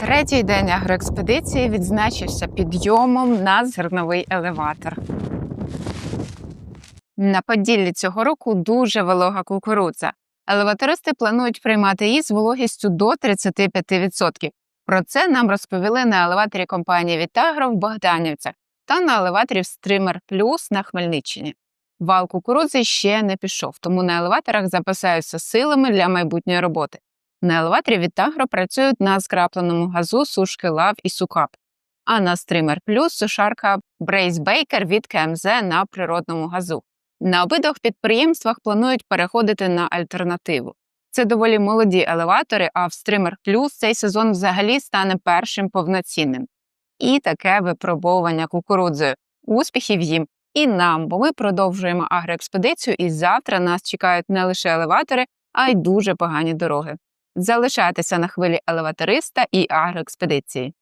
Третій день агроекспедиції відзначився підйомом на зерновий елеватор. На Поділлі цього року дуже волога кукурудза. Елеватористи планують приймати її з вологістю до 35%. Про це нам розповіли на елеваторі компанії Вітагро в Богданівцях та на елеваторі Стример Плюс на Хмельниччині. Вал кукурудзи ще не пішов, тому на елеваторах запасаються силами для майбутньої роботи. На елеваторі Вітагро працюють на скрапленому газу сушки лав і сукап, а на Стример Плюс сушарка Брейс Бейкер від КМЗ на природному газу. На обидвох підприємствах планують переходити на альтернативу. Це доволі молоді елеватори, а в Стример Плюс цей сезон взагалі стане першим повноцінним. І таке випробовування кукурудзою. Успіхів їм і нам, бо ми продовжуємо агроекспедицію, і завтра нас чекають не лише елеватори, а й дуже погані дороги. Залишайтеся на хвилі елеваториста і агроекспедиції.